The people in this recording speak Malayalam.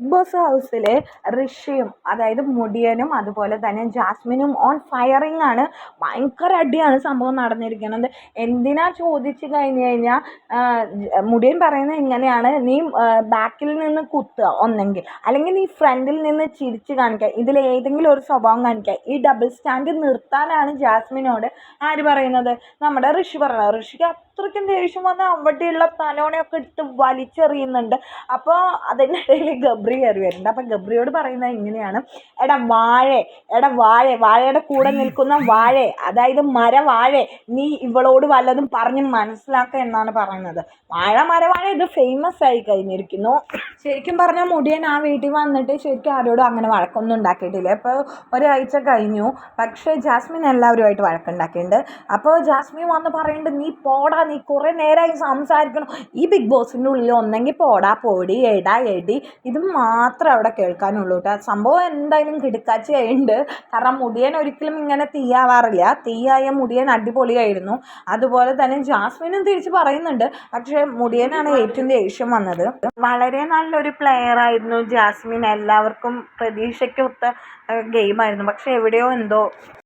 ബിഗ് ബോസ് ഹൗസിലെ ഋഷിയും അതായത് മുടിയനും അതുപോലെ തന്നെ ജാസ്മിനും ഓൺ ഫയറിംഗ് ആണ് ഭയങ്കര അടിയാണ് സംഭവം നടന്നിരിക്കുന്നത്. എന്തിനാ ചോദിച്ചു കഴിഞ്ഞ് കഴിഞ്ഞാൽ മുടിയൻ പറയുന്നത് ഇങ്ങനെയാണ് നീ ബാക്കിൽ നിന്ന് കുത്തുക ഒന്നെങ്കിൽ അല്ലെങ്കിൽ നീ ഫ്രണ്ടിൽ നിന്ന് ചിരിച്ച് കാണിക്കുക ഇതിൽ ഏതെങ്കിലും ഒരു സ്വഭാവം കാണിക്കുക. ഈ ഡബിൾ സ്റ്റാൻഡ് നിർത്താനാണ് ജാസ്മിനോട് ആര് പറയുന്നത്? നമ്മുടെ ഋഷി പറയുന്നത്. ഋഷിക്ക് അത്രയ്ക്കും ദേഷ്യം വന്ന് അവിടെയുള്ള തലോണയൊക്കെ എടുത്ത് വലിച്ചെറിയുന്നുണ്ട്. അപ്പോൾ അതിന്റെ ഇടയിൽ ഗബ്രി കയറി വരുന്നുണ്ട്. അപ്പം ഗബ്രിയോട് പറയുന്നത് ഇങ്ങനെയാണ്. എടാ വാഴ എടാ വാഴ വാഴയുടെ കൂടെ നിൽക്കുന്ന വാഴ അതായത് മര വാഴേ നീ ഇവളോട് വല്ലതും പറഞ്ഞ് മനസ്സിലാക്കുക എന്നാണ് പറയുന്നത്. വാഴ മരവാഴ ഇത് ഫേമസ് ആയി കഴിഞ്ഞിരിക്കുന്നു. ശരിക്കും പറഞ്ഞാൽ മുടിയൻ ആ വീട്ടിൽ വന്നിട്ട് ശരിക്കും ആരോടും അങ്ങനെ വഴക്കൊന്നും ഉണ്ടാക്കിയിട്ടില്ല. ഇപ്പോൾ ഒരാഴ്ച കഴിഞ്ഞു. പക്ഷേ ജാസ്മിൻ എല്ലാവരുമായിട്ട് വഴക്കുണ്ടാക്കിയിട്ടുണ്ട്. അപ്പോൾ ജാസ്മിൻ വന്ന് പറയുന്നുണ്ട് നീ പോടാ നീ കുറേ നേരമായി സംസാരിക്കണം. ഈ ബിഗ് ബോസിന്റെ ഉള്ളിൽ ഒന്നെങ്കിൽ പോടാ പോടി എടാ എടി. ഇത് മാത്രം അവിടെ കേൾക്കാനുള്ളൂ കേട്ടോ സംഭവം എന്തായാലും കിടുക്കാച്ചയുണ്ട് കാരണം മുടിയൻ ഒരിക്കലും ഇങ്ങനെ തീയാവാറില്ല. തീയായ മുടിയൻ അടിപൊളിയായിരുന്നു. അതുപോലെ തന്നെ ജാസ്മിനും തിരിച്ച് പറയുന്നുണ്ട്. പക്ഷേ മുടിയനാണ് ഏറ്റവും ദേഷ്യം വന്നത്. വളരെ നല്ലൊരു പ്ലെയർ ആയിരുന്നു ജാസ്മിൻ. എല്ലാവർക്കും പ്രതീക്ഷയ്ക്കൊത്ത ഗെയിമായിരുന്നു പക്ഷേ എവിടെയോ എന്തോ